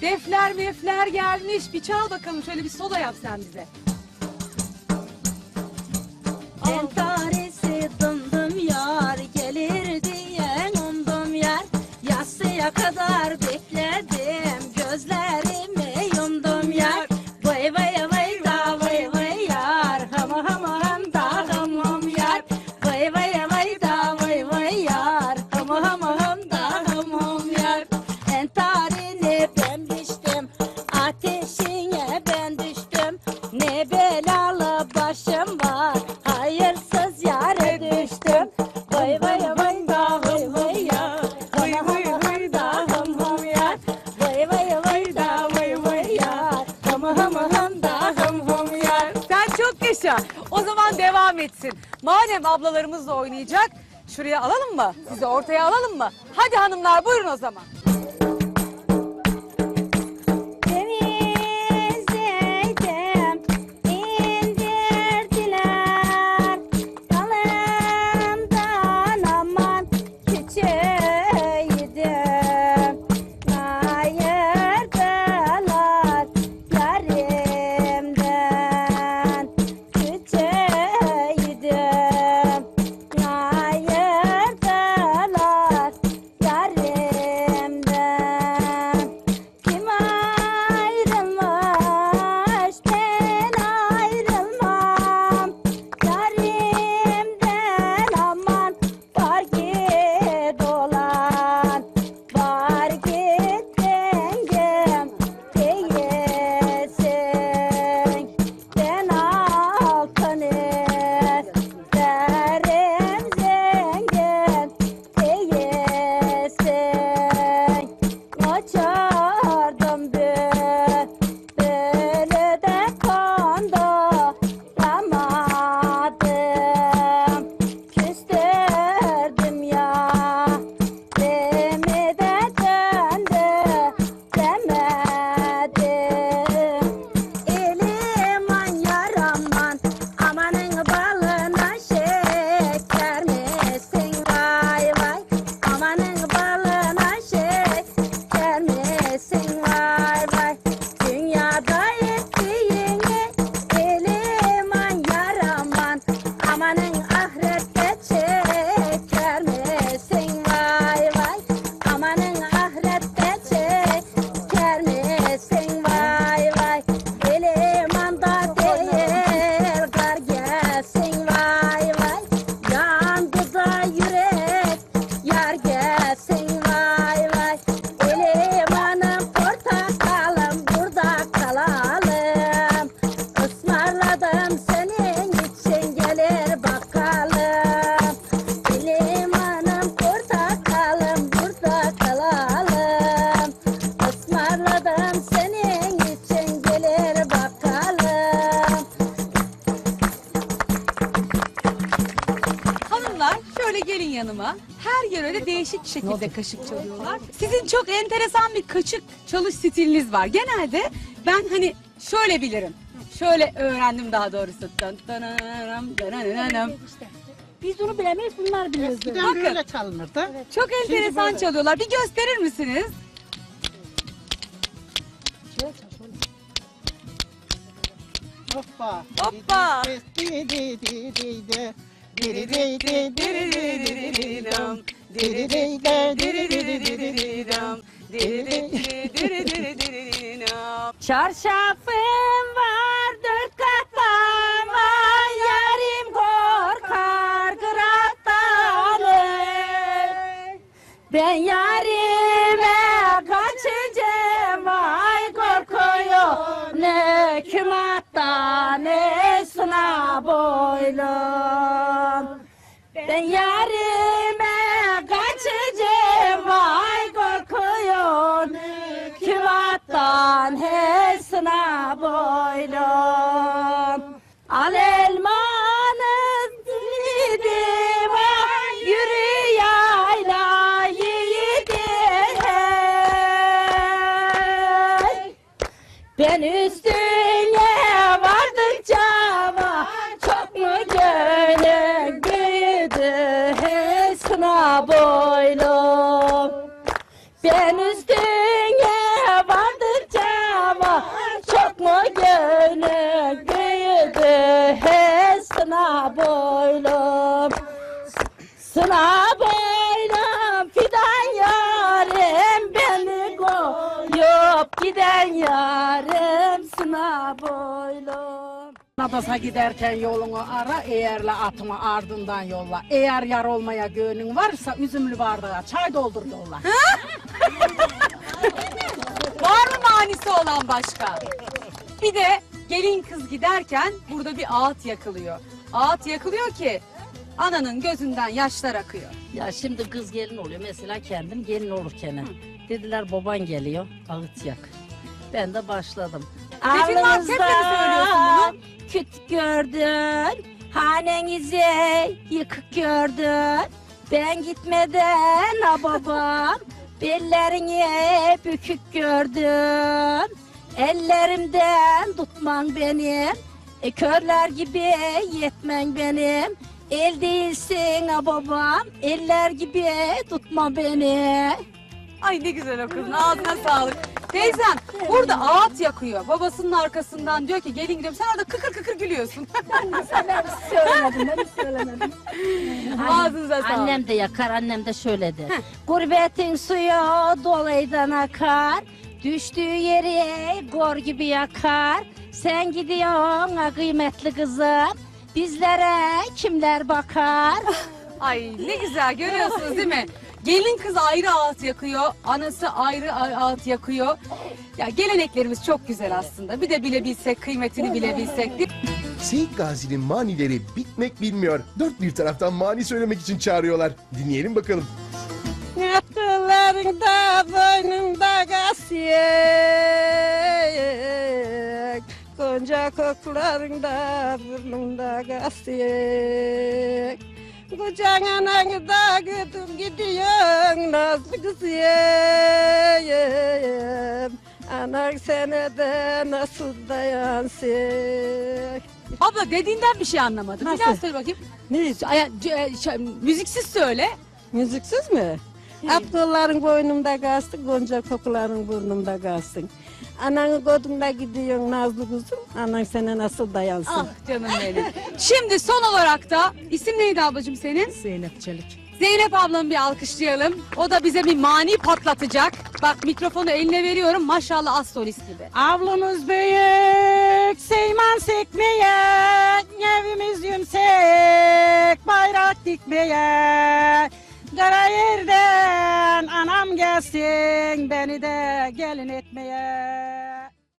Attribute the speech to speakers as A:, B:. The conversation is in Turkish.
A: Defler mefler gelmiş. Bir çal bakalım şöyle bir solo yap sen bize.
B: Entaresi dımdım yar gelir diye umdum yar Yatsıya kadar bekledim gözlerimi
A: yaşa. O zaman devam etsin. Madem ablalarımız da oynayacak, şuraya alalım mı? Sizi ortaya alalım mı? Hadi hanımlar buyurun o zaman.
B: Ismarladım senin için gelir bakalım
A: Hanımlar şöyle gelin yanıma. Her yörede değişik şekilde kaşık çalıyorlar. Sizin çok enteresan bir kaşık çalış stiliniz var. Genelde ben hani şöyle bilirim. Şöyle öğrendim daha doğrusu. Dın.
B: Biz onu bilemeyiz bunlar biliyoruz.
C: Eskiden
A: Bakın.
C: böyle çalınırdı.
A: Çok enteresan çalıyorlar. Bir gösterir misiniz?
C: Hoppa.
A: Hoppa.
B: Çarşafım var dört kattan Vay yarim korkar kırattan Ben yarime boylum Ben yarime kaçacağım Vay korkuyor. Küvattan hesna boylum Al elmanız dilidi var Yürü yayla Ben üstüne koyup giden yarim sına boylum.
D: Nadas'a giderken yolunu ara, eğerle atma ardından yolla. Eğer yar olmaya gönlün varsa üzümlü bardağa çay doldur yolla.
A: Var mı manisi olan başka? Bir de gelin kız giderken burada bir ağıt yakılıyor. Ağıt yakılıyor ki ananın gözünden yaşlar akıyor.
E: Ya şimdi kız gelin oluyor. Mesela kendim gelin olurken. Dediler baban geliyor. Ağıt yak. Ben de başladım.
A: Tefin Market'le mi söylüyorsun bunu?
B: Küt gördün, hanenizi yıkık gördün. Ben gitmeden ha babam, bellerini bükük gördüm. Ellerimden tutman benim, e, körler gibi yetmen benim. El değilsin ha babam, eller gibi tutma beni.
A: Ay ne güzel o kızın ağzına sağlık. Teyzem burada ağıt yakıyor. Babasının arkasından diyor ki gelin gidiyorum. Sen orada kıkır kıkır gülüyorsun.
B: Ben söylemedim, ben söylemedim.
A: Ağzınıza sağlık.
E: Annem de yakar, annem de şöyle der.
B: Gurbetin suyu dolaydan akar. Düştüğü yeri gor gibi yakar. Sen gidiyorsun ha kıymetli kızım. Bizlere kimler bakar?
A: Ay ne güzel görüyorsunuz değil mi? Gelin kız ayrı ağıt yakıyor, anası ayrı ağıt yakıyor. Ya geleneklerimiz çok güzel aslında. Bir de bilebilsek, kıymetini bilebilsek.
F: Seyit Gazi'nin manileri bitmek bilmiyor. Dört bir taraftan mani söylemek için çağırıyorlar. Dinleyelim bakalım.
C: Yatkılarında boynumda gasiyek Gonca koklarında burnumda gasiyek Kucağın ananı da götüm gidiyorsun nazlı kızıyım Anan sene de nasıl dayansın
A: Abla dediğinden bir şey anlamadım. Bir
C: Nasıl?
A: daha söyle bakayım.
C: Ne?
A: Ay, c- ş- müziksiz söyle.
C: Müziksiz mi? Abdulların boynumda kalsın, gonca kokuların burnumda kalsın. Ananı godunda gidiyorsun nazlı kuzum, anan sana nasıl dayansın?
A: Ah canım benim. Şimdi son olarak da isim neydi ablacığım senin?
D: Zeynep Çelik.
A: Zeynep ablamı bir alkışlayalım. O da bize bir mani patlatacak. Bak mikrofonu eline veriyorum. Maşallah az solist gibi.
D: Avlumuz büyük, seyman sekmeye, evimiz yüksek, bayrak dikmeye. Kara yerden anam gelsin, beni de gelin Yeah.